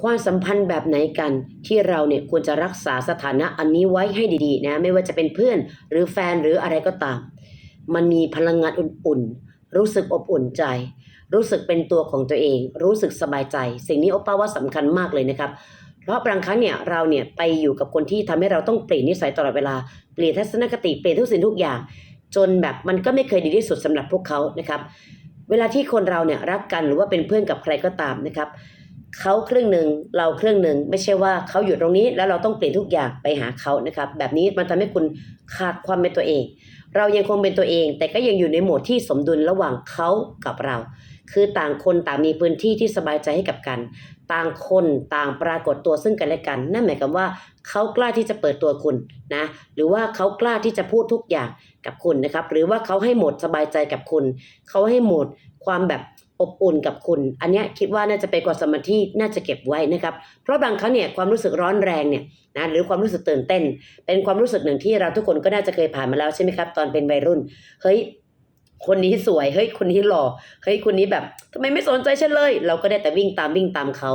ความสัมพันธ์แบบไหนกันที่เราเนี่ยควรจะรักษาสถานะอันนี้ไว้ให้ดีๆนะไม่ว่าจะเป็นเพื่อนหรือแฟนหรืออะไรก็ตาม มันมีพลังงานอุ่นๆ รู้สึกอบอุ่นใจ รู้สึกเป็นตัวของตัวเอง รู้สึกสบายใจ สิ่งนี้โอป้าว่าสำคัญมากเลยนะครับ เพราะบางครั้งเนี่ยเราเนี่ยไปอยู่กับคนที่ทำให้เราต้องเปลี่ยนนิสัยตลอดเวลาเปลี่ยนทัศนคติเปลี่ยนทุกสิ่งทุกอย่าง จนแบบมันก็ไม่เคยดีที่สุดสำหรับพวกเขานะครับ เวลาที่คนเราเนี่ยรักกันหรือว่าเป็นเพื่อนกับใครก็ตามนะครับ เขาครึ่งหนึ่งเราครึ่งหนึ่งไม่ใช่ว่าเขาอยู่ตรงนี้แล้วเราต้องเปลี่ยนทุกอย่างไปหาเขานะครับ แบบนี้มันทำให้คุณขาดความเป็นตัวเอง เรายังคงเป็นตัวเอง แต่ก็ยังอยู่ในโหมดที่สมดุลระหว่างเขากับเรา คือต่างคนต่างมีพื้นที่ที่สบายใจให้กับกัน ต่างคนต่างปรากฏตัวซึ่งกันและกัน นั่นหมายความว่าเขากล้าที่จะเปิดตัวคุณนะ หรือว่าเขากล้าที่จะพูดทุกอย่างกับคุณนะครับ หรือว่าเขาให้โหมดสบายใจกับคุณ เขาให้โหมดความแบบ อบอุ่นกับคุณ อันนี้คิดว่าน่าจะเป็นความสมพันธ์ที่น่าจะเก็บไว้นะครับ เพราะบางครั้งเนี่ยความรู้สึกร้อนแรงเนี่ยนะหรือความรู้สึกตื่นเต้น เป็นความรู้สึกหนึ่งที่เราทุกคนก็น่าจะเคยผ่านมาแล้วใช่ไหมครับ ตอนเป็นวัยรุ่น เฮ้ยคนนี้สวยเฮ้ยคนนี้หล่อเฮ้ยคนนี้แบบทำไมไม่สนใจฉันเลย เราก็ได้แต่วิ่งตามวิ่งตามเขา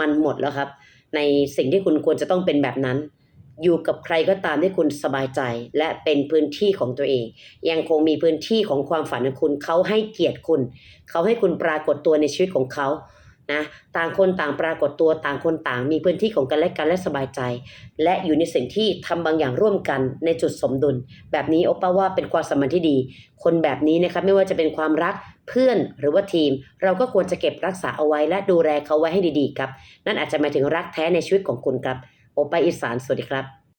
มันหมดแล้วครับ ในสิ่งที่คุณควรจะต้องเป็นแบบนั้น อยู่กับใครก็ตามที่คุณสบายใจ และเป็นพื้นที่ของตัวเอง ยังคงมีพื้นที่ของความฝันของคุณเขาให้เกียรติคุณ เขาให้คุณปรากฏตัวในชีวิตของเขานะต่างคนต่างปรากฏตัวต่างคนต่างมีพื้นที่ของกันและกันและสบายใจ และอยู่ในสิ่งที่ทำบางอย่างร่วมกันในจุดสมดุล แบบนี้โอป้าว่าเป็นความสัมพันธ์ที่ดี คนแบบนี้นะครับไม่ว่าจะเป็นความรักเพื่อนหรือว่าทีม เราก็ควรจะเก็บรักษาเอาไว้และดูแลเขาไว้ให้ดีๆครับ นั่นอาจจะหมายถึงรักแท้ในชีวิตของคุณครับ โอป้าอีสานสวัสดีครับ